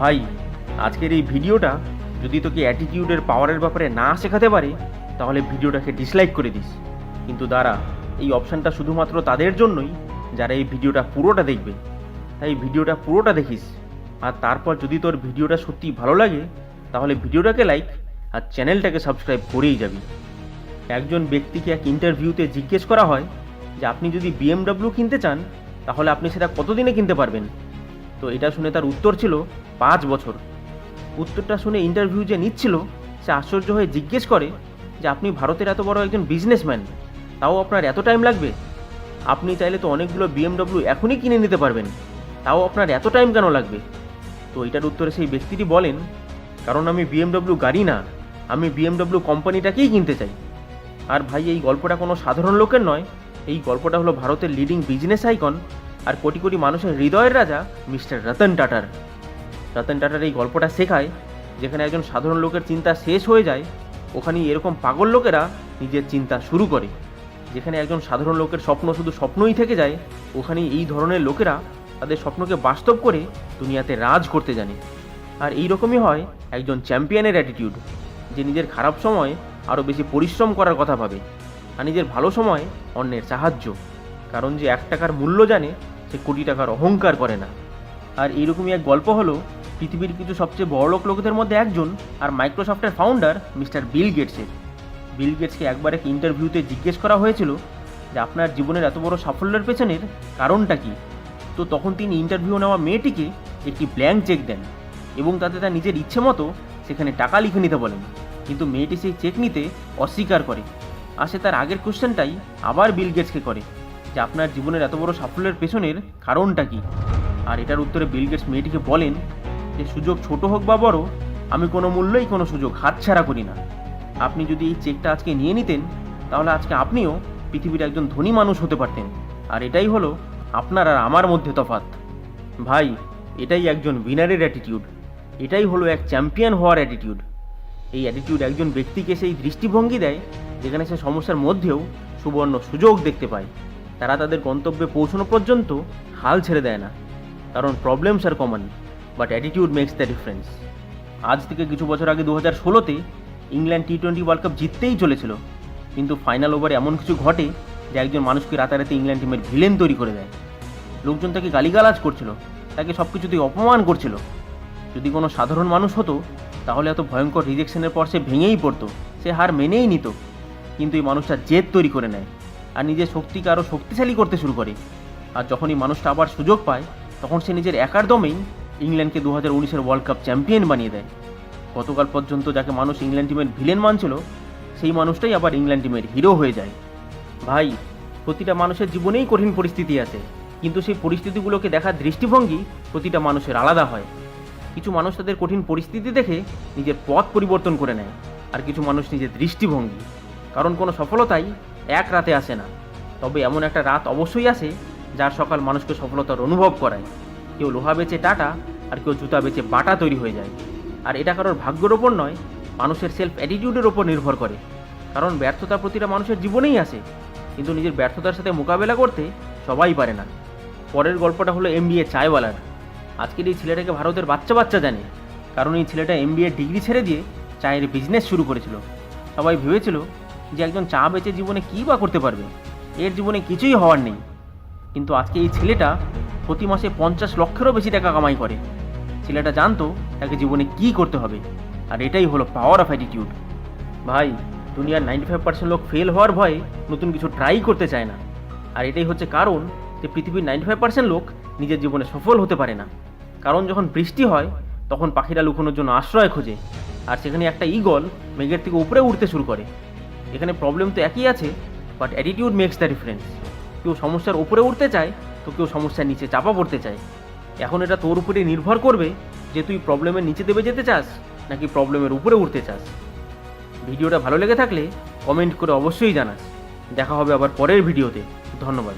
ভাই, আজকের এই ভিডিওটা যদি তোকে অ্যাটিটিউডের পাওয়ারের ব্যাপারে না শেখাতে পারে, তাহলে ভিডিওটাকে ডিসলাইক করে দিস। কিন্তু দাঁড়া, এই অপশানটা শুধুমাত্র তাদের জন্যই যারা এই ভিডিওটা পুরোটা দেখবে। তাই ভিডিওটা পুরোটা দেখিস। আর তারপর যদি তোর ভিডিওটা সত্যি ভালো লাগে, তাহলে ভিডিওটাকে লাইক আর চ্যানেলটাকে সাবস্ক্রাইব করেই যাবি। একজন ব্যক্তিকে এক ইন্টারভিউতে জিজ্ঞেস করা হয় যে, আপনি যদি বিএমডব্লিউ কিনতে চান, তাহলে আপনি সেটা কতদিনে কিনতে পারবেন? তো এটা শুনে তার উত্তর ছিল পাঁচ বছর। উত্তরটা শুনে ইন্টারভিউ যে নিচ্ছিল, সে আশ্চর্য হয়ে জিজ্ঞেস করে যে আপনি ভারতের এত বড় একজন বিজনেসম্যান তাও আপনার এত টাইম লাগবে? আপনি চাইলে তো অনেকগুলো বিএমডব্লিউ এখনই কিনে নিতে পারবেন, তাও আপনার এত টাইম কেন লাগবে? তো এটার উত্তরে সেই ব্যক্তিটি বলেন, কারণ আমি বিএমডব্লিউ গাড়ি না, আমি বিএমডব্লিউ কোম্পানিটাকেই কিনতে চাই। আর ভাই, এই গল্পটা কোনো সাধারণ লোকের নয়, এই গল্পটা হলো ভারতের লিডিং বিজনেস আইকন আর কোটি কোটি মানুষের হৃদয়ের রাজা মিস্টার রতন টাটার। রতন টাটার এই গল্পটা শেখায়, যেখানে একজন সাধারণ লোকের চিন্তা শেষ হয়ে যায়, ওখানেই এরকম পাগল লোকেরা নিজের চিন্তা শুরু করে। যেখানে একজন সাধারণ লোকের স্বপ্ন শুধু স্বপ্নই থেকে যায়, ওখানেই এই ধরনের লোকেরা তাদের স্বপ্নকে বাস্তব করে দুনিয়াতে রাজ করতে জানে। আর এই রকমই হয় একজন চ্যাম্পিয়নের অ্যাটিটিউড যে নিজের খারাপ সময় আরও বেশি পরিশ্রম করার কথা ভাবে, আর নিজের ভালো সময় অন্যের সাহায্য। কারণ যে এক টাকার মূল্য জানে, সে কোটি টাকার অহংকার করে না। আর এইরকমই এক গল্প হলো পৃথিবীর কিছু সবচেয়ে বড়লোক লোকদের মধ্যে একজন আর মাইক্রোসফটের ফাউন্ডার মিস্টার বিল গেটসের। বিল গেটসকে একবার এক ইন্টারভিউতে জিজ্ঞেস করা হয়েছিল যে আপনার জীবনের এত বড় সাফল্যের পেছনের কারণটা কি? তো তখন তিনি ইন্টারভিউ নেওয়া মেয়েটিকে একটি ব্ল্যাঙ্ক চেক দেন এবং তাতে তার নিজের ইচ্ছে মতো সেখানে টাকা লিখে নিতে বলেন। কিন্তু মেয়েটি সেই চেক নিতে অস্বীকার করে আসে তার আগের কোশ্চেনটাই আবার বিল গেটসকে করে যে আপনার জীবনের এত বড় সাফল্যের পেছনের কারণটা কি? আর এটার উত্তরে বিল গেটস মেয়েটিকে বলেন যে সুযোগ ছোট হোক বা বড়, আমি কোনো মূল্যেই কোনো সুযোগ হাতছাড়া করি না। আপনি যদি এই চেকটা আজকে নিয়ে নিতেন, তাহলে আজকে আপনিও পৃথিবীর একজন ধনী মানুষ হতে পারতেন। আর এটাই হলো আপনার আর আমার মধ্যে তফাৎ। ভাই, এটাই একজন উইনারের অ্যাটিটিউড এটাই হলো এক চ্যাম্পিয়ন হওয়ার অ্যাটিটিউড এই অ্যাটিটিউড একজন ব্যক্তিকে সেই দৃষ্টিভঙ্গি দেয়, যেখানে সে সমস্যার মধ্যেও সুবর্ণ সুযোগ দেখতে পায়। তারা তাদের গন্তব্যে পৌঁছানো পর্যন্ত হাল ছেড়ে দেয় না। কারণ problems R common but attitude makes the difference আজ থেকে কিছু বছর আগে দু হাজার ষোলোতে England T twenty world cup জিততেই চলেছিল। কিন্তু ফাইনাল ওভারে এমন কিছু ঘটে যে একজন মানুষকে রাতারাতি ইংল্যান্ড টিমের ভিলেন তৈরি করে দেয়। লোকজন তাকে গালিগালাজ করছিল, তাকে সব কিছুতেই অপমান করছিল। যদি কোনো সাধারণ মানুষ হতো, তাহলে এত ভয়ঙ্কর রিজেকশনের পর সে ভেঙেই পড়তো, সে হার মেনেই নিত। কিন্তু এই মানুষটা জেদ তৈরি করে নেয় আর নিজের শক্তিকে আরও শক্তিশালী করতে শুরু করে। আর যখন এই মানুষটা আবার সুযোগ পায়, তখন সে নিজের একার দমেই ইংল্যান্ডকে দু হাজার উনিশের ওয়ার্ল্ড কাপ চ্যাম্পিয়ন বানিয়ে দেয়। গতকাল পর্যন্ত যাকে মানুষ ইংল্যান্ড টিমের ভিলেন মানছিল, সেই মানুষটাই আবার ইংল্যান্ড টিমের হিরো হয়ে যায়। ভাই, প্রতিটা মানুষের জীবনেই কঠিন পরিস্থিতি আছে, কিন্তু সেই পরিস্থিতিগুলোকে দেখার দৃষ্টিভঙ্গি প্রতিটা মানুষের আলাদা হয়। কিছু মানুষ তাদের কঠিন পরিস্থিতি দেখে নিজের পথ পরিবর্তন করে নেয়, আর কিছু মানুষ নিজের দৃষ্টিভঙ্গি। কারণ কোনো সফলতাই এক রাতে আসে না। তবে এমন একটা রাত অবশ্যই আসে, যার সকাল মানুষকে সফলতার অনুভব করায়। কেউ লোহা বেচে টাটা আর কেউ জুতা বেচে বাটা তৈরি হয়ে যায়। আর এটা কারোর ভাগ্যের ওপর নয়, মানুষের সেলফ অ্যাটিটিউডের ওপর নির্ভর করে। কারণ ব্যর্থতা প্রতিটা মানুষের জীবনেই আসে, কিন্তু নিজের ব্যর্থতার সাথে মোকাবেলা করতে সবাই পারে না। পরের গল্পটা হলো এম বিএ চায়ওয়ালার। আজকের এই ছেলেটাকে ভারতের বাচ্চা বাচ্চা জানে, কারণ এই ছেলেটা এম ডিগ্রি ছেড়ে দিয়ে চায়ের বিজনেস শুরু করেছিল। সবাই ভেবেছিল যে একজন চা বেচে জীবনে কী বা করতে পারবে? এর জীবনে কিছুই হওয়ার নেই। কিন্তু আজকে এই ছেলেটা প্রতি মাসে পঞ্চাশ লক্ষেরও বেশি টাকা কামাই করে। ছেলেটা জানতো তাকে জীবনে কী করতে হবে। আর এটাই হলো পাওয়ার অফ অ্যাটিটিউড ভাই, দুনিয়ার নাইনটি ফাইভ পার্সেন্ট লোক ফেল হওয়ার ভয়ে নতুন কিছু ট্রাই করতে চায় না। আর এটাই হচ্ছে কারণ যে পৃথিবীর নাইনটি ফাইভ পার্সেন্ট লোক নিজের জীবনে সফল হতে পারে না। কারণ যখন বৃষ্টি হয়, তখন পাখিরা লুকোনোর জন্য আশ্রয় খোঁজে। আর সেখানে একটা ইগল মেঘের থেকে উপরে উঠতে শুরু করে। এখানে প্রবলেম তো একই আছে but attitude makes the difference কেউ সমস্যার উপরে উঠতে চায় তো কেউ সমস্যার নিচে চাপা পড়তে চায় এখন এটা তোর উপরে নির্ভর করবে যে তুই প্রবলেমের নিচে দেবে যেতে চাস নাকি প্রবলেমের উপরে উঠতে চাস। ভিডিওটা ভালো লেগে থাকলে কমেন্ট করে অবশ্যই জানাস। দেখা হবে আবার পরের ভিডিওতে। ধন্যবাদ।